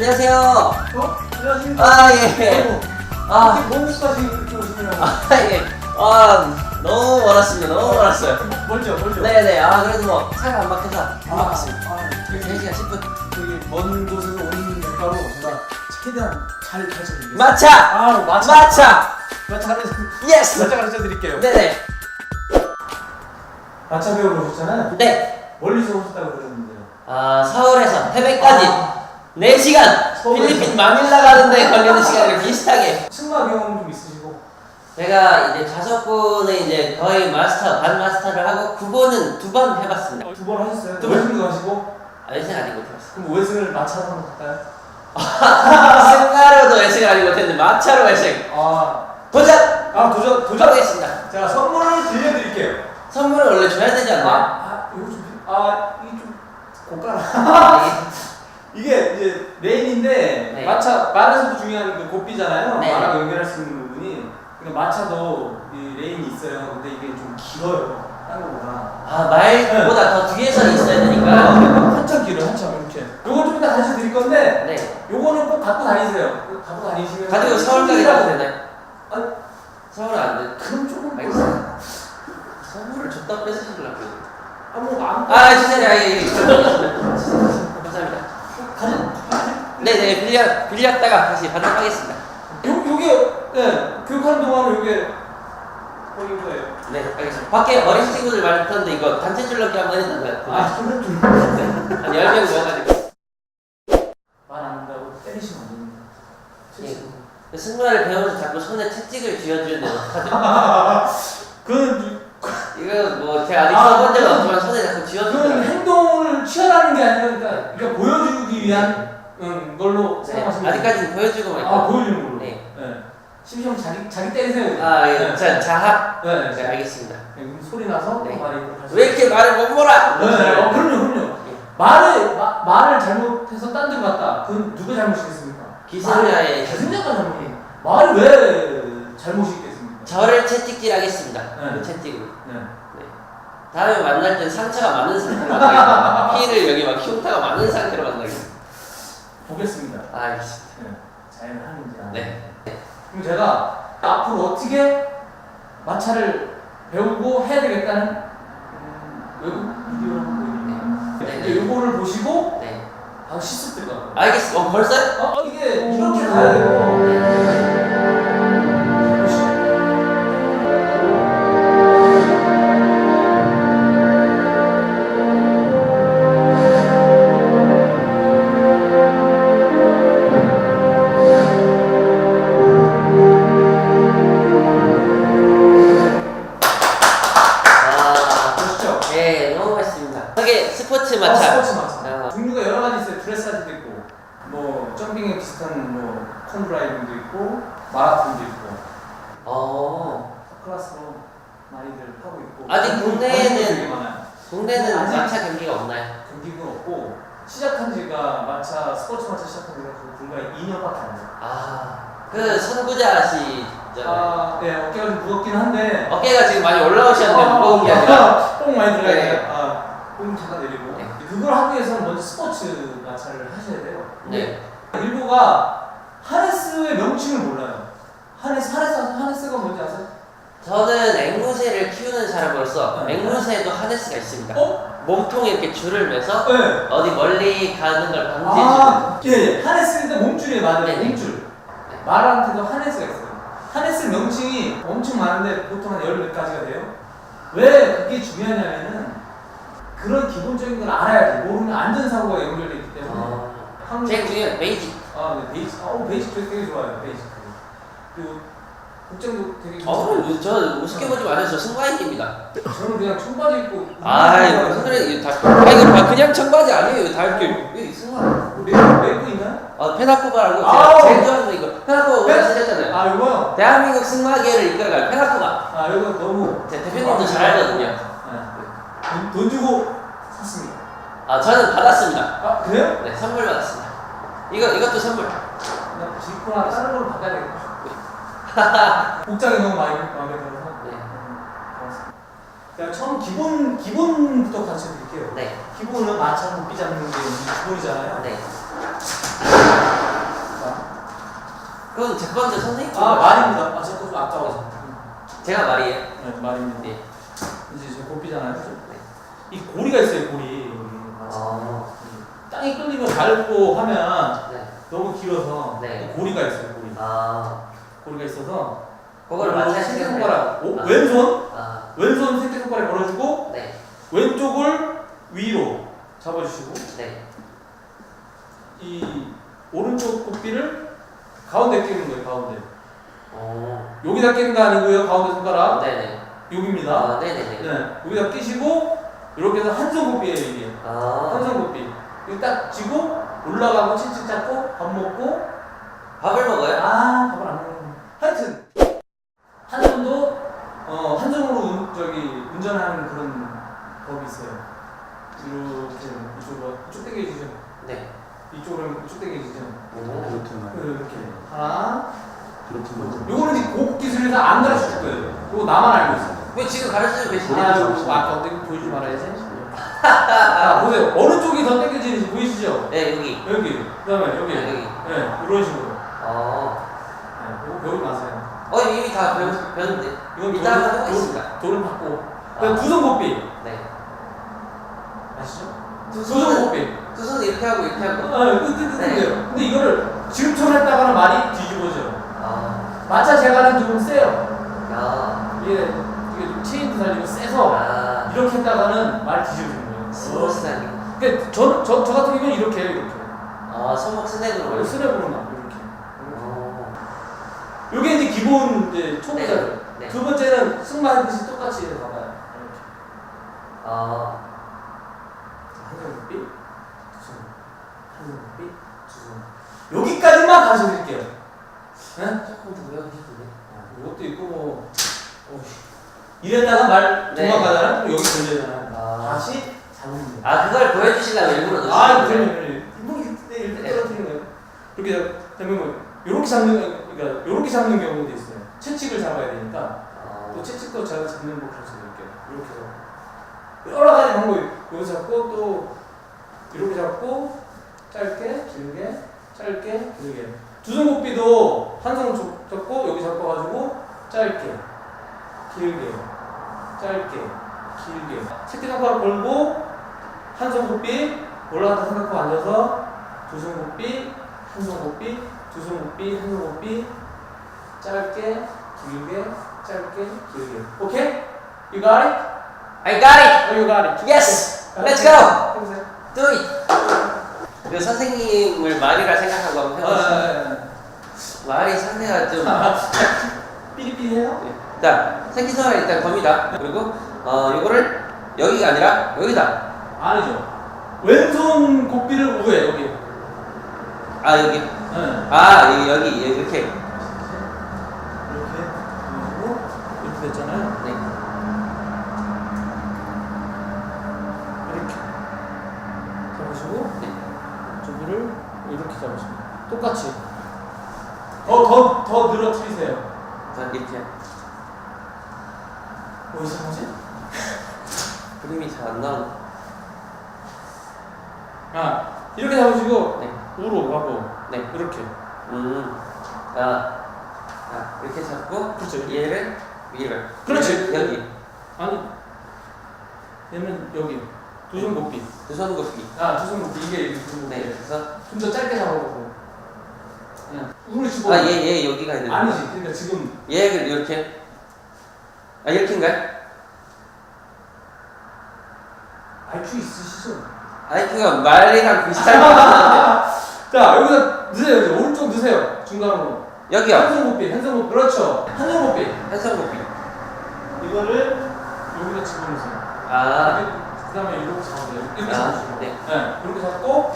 안녕하세요. 어? 안녕하십니까? 아, 예. 아, 아, 먼데까지 이렇게 오시네요. 아, 예. 아, 너무 멀었습니다. 너무 멀었어요. 멀죠, 멀죠. 네네. 아, 그래도 뭐, 차가 안 막혀서 안 아, 막혔습니다. 아, 여기 3시간 10분. 저기 먼 곳에서 오는 대가로 제가 최대한 잘 가르쳐 드리겠습니다. 마차! 아, 마차. 마차! 마차 가르쳐, 예스! 마차 가르쳐 드릴게요. 네네. 마차 배우러 오셨잖아요. 네. 멀리서 오셨다고 그러는데요. 아, 서울에서 태백까지 4시간! 서울에서. 필리핀 마닐라 가는데 걸리는 시간이랑 비슷하게. 승마 경험 좀 있으시고. 제가 이제 자석분은 이제 거의 마스터, 반 마스터를 하고, 국어는 두번 해봤습니다. 두 번 하셨어요? 두 번. 웨승도 하시고. 아, 예생 아직 못해봤어요. 그럼 웨승을 마차로 한번 갈까요? 승가로도 예생 아직 못했는데, 마차로 예생. 아, 도전! 아 도전, 도전. 하겠습니다. 자, 선물을 들려드릴게요. 선물을 원래 줘야 되지 아, 않나요? 아, 이거 좀, 아, 이게 좀 고가라. 아, 이게 이제 레인인데 네. 마차 말에서도 중요한 그 고삐잖아요. 네. 말하고 연결할 수 있는 부분이. 그러니까 마차도 이 레인이 있어요. 근데 이게 좀 길어요. 딴 거보다. 아, 말보다 더 뒤에서 있어야 되니까. 한참 길어요. 한참 이렇게. 요거 좀 이따 가르쳐 드릴 건데 네. 요거는 꼭 갖고 다니세요. 이거 갖고 다니시면 가지고 서울까지 가도 되나요? 아, 서울은 안 돼. 그럼 조금 알겠습니다. 선물을 줬다 뺏으시려고. 아뭐 안. 아. 아, 예, 예. 네네, 빌려, 빌렸다가 다시 반납하겠습니다. 요 요게 네 교육하는 동안은 요게 보인 거예요. 네, 알겠습니다. 밖에 어린 친구들 탔는데 이거 단체 줄넘기 한번 해달라요. 아 그런 줄. 한 10명 모여가지고. 말안 한다고 때리시면 안 됩니다. 예. 승무원을 배우면서 자꾸 손에 채찍을 쥐어주는데 어떡하죠? 그건 이거 뭐 제가 아직 아, 써본 적은 그건- 없지만 손에 자꾸 그건 쥐어주더라고요. 행동을 취하라는 게 아니라 그러니까, 그러니까 보여주기 위한 음, 걸로 네, 생각하시면 돼요. 아직까지는 보여주고 말고. 아 보여주는 걸로. 네. 네. 심시험 자기 자기 때리세요. 아, 예. 네. 자, 자학. 네. 네, 알겠습니다. 네, 그럼 소리 나서 네. 또 말이 왜 이렇게 말을 못 몰아? 네, 네. 어, 그럼요, 그럼요. 예. 말을 마, 말을 잘못해서 딴데 갔다. 그건 누가 잘못이겠습니까? 기승자의 기승자가 잘못이. 말이 왜 잘못이 있겠습니까? 저를 채찍질 하겠습니다. 네. 그 채찍으로. 네. 네. 다음에 만날 땐 상처가 많은 상태로 만나겠습니다. 피를 여기 막 흉터가 많은 상태로 만나겠습니다. 보겠습니다. 아, 알겠습니다. 네. 잘 하는지 안 네. 그럼 제가 앞으로 어떻게 마차를 배우고 해야 되겠다는 음, 외국 비디오를 한번 보여드릴게요. 네. 이제 요거를 보시고 네. 바로 실습 들어가요. 알겠습니다. 어, 벌써요? 어, 이게 이렇게 가야 되고. 아, 뭐 점핑에 비슷한 뭐 콘드라이빙도 있고, 마라톤도 있고, 어, 클래스로 많이들 하고 있고. 아직 국내에는 되게 많아요. 국내는 아직- 마차 경기가 없나요? 경기가 없고 시작한 지가 마차 스포츠 마차 시작한 지가 그 불과 2년밖에 안 돼요. 아, 그 선구자시잖아요. 아, 네 어깨가 좀 무겁긴 한데. 어깨가 지금 많이 올라오셨는데 무거운 게 아니라. 뽕 많이 들어가야 네. 돼요. 아, 뽕 차가 내리고. 네. 그걸 하기 위해서는 먼저 스포츠 마차를 하셔야 돼요. 네. 일부가 하네스의 명칭을 몰라요. 하네스, 하네스, 하네스가 뭔지 아세요? 저는 앵무새를 키우는 사람으로서 네. 앵무새에도 하네스가 있습니다. 어? 몸통에 이렇게 줄을 매서 네. 어디 멀리 가는 걸 방지해주는. 아, 예, 예. 하네스인데 몸줄이 맞아요. 네, 네. 몸줄. 말한테도 하네스가 있어요. 하네스 명칭이 엄청 많은데 보통 한 열 몇 가지가 돼요. 왜 그게 중요하냐면은 그런 기본적인 걸 알아야 돼. 모르면 안전사고가 연결돼 있기 때문에. 어, 한국- 제일 중요한 베이직. 아, 네, 베이직. 아, 오, 베이직 되게, 좋아요. 베이직. 그리고 국정도 되게 어, 괜찮아요. 저 우습게 보지 마세요. 저 승마인입니다. 저는 그냥 청바지 입고. 아이, 다. 아, 이거 다 그냥 청바지 아니에요. 다 이렇게. 승마. 메이크, 메이크 있나요? 어, 페나코바라고 아우. 제가 제일 좋아하는 거 이거. 페나코바 오래 페- 쓰셨잖아요. 아, 이거요? 대한민국 승마계를 이끌어갈 페나코바. 아, 이거 너무. 제 대표님도 잘 알거든요. 네. 돈, 돈 주고 샀습니다. 아, 저는 받았습니다. 아, 그래요? 네, 선물 받았습니다. 이거 이것도 선물. 나 지코나 다른 걸로 바꿔야 되겠다. 복장이 너무 많이 마음에 들어서. 네. 음. 자, 처음 기본 기본부터 가르쳐 드릴게요. 네. 기본은 마차 굽기 잡는 게 기본이잖아요. 네. 그건 제 건데 선생님 아거 말입니다. 아 자꾸 좀 아까워서. 제가 말이에요. 네 말입니다. 네. 이제 저 고삐잖아요. 이 고리가 있어요 고리. 아. 땅이 끌리면 밟고 하면 네. 너무 길어서 네. 고리가 있어요 고리. 아. 고리가 있어서 그걸 새끼 맞춰주세요. 손가락 오, 아. 왼손 아. 왼손 새끼 손가락 걸어주고 네. 왼쪽을 위로 잡아주시고 네. 이 오른쪽 고삐를 가운데 끼는 거예요 가운데. 오. 여기다 끼는 거 아니고요 가운데 손가락 네네. 여기입니다. 아, 네네네. 네 여기다 끼시고 이렇게 해서 한손 고삐예요 이게. 아. 한손 고삐. 딱 쥐고 올라가고 칭칭 잡고 밥 먹고 밥을 먹어요? 아 밥을 안 먹는 하여튼 한 손도 어, 한 손으로 운, 저기 운전하는 그런 법이 있어요 이렇게 이쪽으로 이쪽 당겨지죠 네. 이쪽으로 이쪽 당겨지죠 오. 이렇게 하나 먼저. 요거는 이제 고급 기술에서 안 가르쳐 줄 거예요 요거 나만 알고 있어요 왜 지금 가르쳐 주고 계시네요? 아 요거 아까 어떻게 보여주지 말아야지 아 보세요 어느 쪽이 더 당겨지는지 보이시죠 네, 여기. 여기 그 다음에 여기 네, 여기. 네 이런 식으로 어. 네, 요거 배우지 마세요 어, 이미 다 배웠, 배웠는데. 이건 이따 한번 돈- 해보겠습니다. 돈을 받고 아. 그다음 두손 고삐 네. 아시죠? 두 두손 손은, 고삐 두 손은 이렇게 하고 이렇게 하고. 아, 그, 네. 근데요. 근데 이거를 지금처럼 했다가는 말이 뒤집어져요. 아. 마차 제가는 좀 세요. 야. 이게, 이게 좀 체인도 달리고 세서 아. 이렇게 했다가는 말이 뒤집어지는 거예요. 스무스하게. 근데 저, 저, 저 같은 경우는 이렇게 해요, 이렇게. 아, 손목 스냅으로 걸려. 스냅으로만 이렇게. 어. 요게 이제 기본 이제 초보자들. 네. 두 번째는 승마하듯이 똑같이 해서 가봐요. 이렇게. 아. 한손 굽비, 두손 한손 굽비, 두손 여기까지만 가르쳐 드릴게요. 네? 조금 더 외워주시네. 이것도 있고 뭐 어, 이랬다가 말 네. 도망가잖아 그럼 여기 걸려잖아 아. 다시 잡으면 돼 아, 그걸 보여주 시려고 일부러 넣으신 아? 그럼요 그럼요. 뭐 이렇게 이렇게 네. 떨어뜨리는 거예요. 그렇게 되면 뭐 요렇게 잡는 그러니까 요렇게 잡는 경우도 있어요. 채찍을 잡아야 되니까. 아. 또 채찍도 잘 잡는 법 가르쳐 드릴게요. 이렇게 해서. 여러 가지 방법이 여기 잡고 또 이렇게 잡고 짧게 길게 짧게 길게. 두손곱비도 한 접- 잡고 여기 잡아가지고 짧게 길게 짧게 길게. 새끼손가락 걸고 한손 곱비 올라갔다 생각하고 앉아서 두손 곱비 한손 곱비 두손 곱비 한손 곱비 짧게 길게 짧게 길게 오케이? You got it? I got it! Oh, you got it. Yes! Let's go! 해보세요. Do it! 그 선생님을 말이라 생각하고 한번 해보세요. 아, 말이 상대가 좀. 삐리삐리해요? 자, 새끼손을 일단 겁니다. 그리고, 어, 요거를 여기가 아니라 여기다. 아니죠. 왼손 곱비를 우에 여기. 아, 여기. 네. 아, 여기, 여기, 이렇게. 이렇게 그리고 이렇게 됐잖아요. 네. 이렇게 잡으시고 네. 저기를 이렇게 잡으시고 똑같이 더더 더 늘어뜨리세요. 자, 이렇게. 뭐 이상하지? 그림이 잘 안 나오네. 아 이렇게 잡으시고 네. 우로 하고 네. 이렇게 음. 아. 아, 이렇게 잡고. 그렇죠. 얘를 위로. 그렇지. 얘를 여기. 아니 얘는 여기 두손 곱비 두손 굽기. 아두 손 곱비 이게 이게 두손 곱비 네. 그래서. 좀더 짧게 잡아보고 그냥 우를 집어 아, 얘, 얘 여기가 있는 아니지 그러니까 지금 얘를 이렇게. 아, 이렇게인가요? IQ 있으시죠? 아이큐가 말이랑 비슷할 것 같은데. 자 여기서 넣으세요 이제 오른쪽 넣으세요 중간으로 여기요. 한손 곱비 그렇죠 한손 굽기. 이거를 여기다 집어넣으세요 아. 그 다음에 이렇게 잡으세요 이렇게 아, 잡으세요 네. 네 이렇게 잡고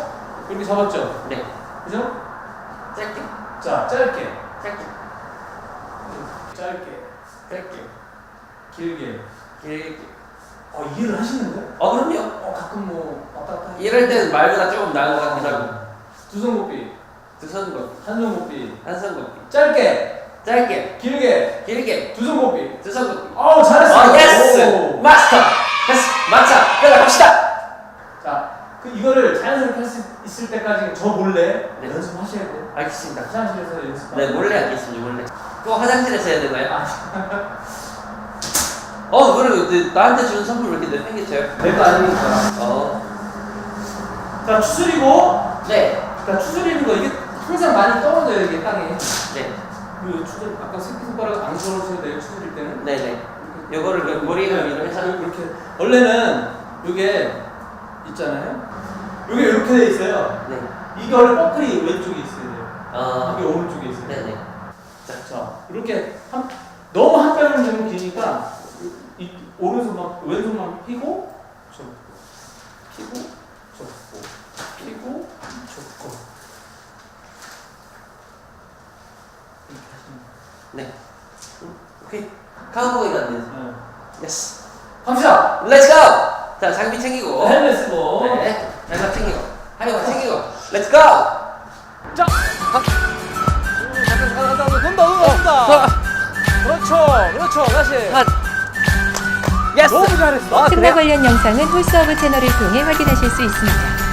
이렇게 잡았죠 네. 그죠? 짧게. 자 짧게 짧게. 짧게 짧게 길게 길게. 어 이해를 하시는데? 어, 그럼요. 어 가끔 뭐 왔다 갔다 이럴 때는 말보다 조금 나은 것 굽기. 한손 곱비 한손 굽기. 짧게 짧게. 길게 길게. 두손 굽기. 어 잘했어 어, 예스! 오. 마스터! 됐어! 맞자! 그래, 갑시다! 자, 그 이거를 자연스럽게 할 수 있을 때까지 저 몰래 네. 연습하셔야 돼요. 알겠습니다. 화장실에서 연습. 네, 몰래 하겠습니다, 몰래. 또 화장실에서 해야 되나요? 아, 어, 그리고 그 나한테 주는 선물 왜 이렇게 내팽개쳐요? 내거 아니니까. 어. 자, 추스리고. 네. 자, 추스리는 거 이게 항상 많이 떨어져요, 이게 땅에. 네. 그 추스리, 아까 새끼손가락 안 걸어주셔도 돼요, 추스릴 때는. 네네. 요거를 그 머리를 위로 해서. 이렇게. 원래는 요게 있잖아요. 요게 이렇게 돼 있어요. 네. 이게 원래 퍼클이 왼쪽에 있어야 돼요. 어. 이게 오른쪽에 있어요. 네네. 자, 자, 이렇게 한, 너무 한 뼘을 되면 기니까 이 오른손만 왼손만 피고 접고 피고 접고 피고 접고 이렇게 하시면 네. 음, 오케이. 카우보이가 안 되지. 돼요. 예스. 갑시다. 렛츠 고! 자, 장비 챙기고. 헬멧 쓰고. 네. 장갑 챙기고. 하이버 챙기고. 렛츠 고! 자, 간다, 간다, 돈다, 돈다, 돈다. 그렇죠, 그렇죠, 다시. 핫. 예스! 너무 잘했어. 아, 승마 그래요? 관련 영상은 홀스허브 채널을 통해 확인하실 수 있습니다.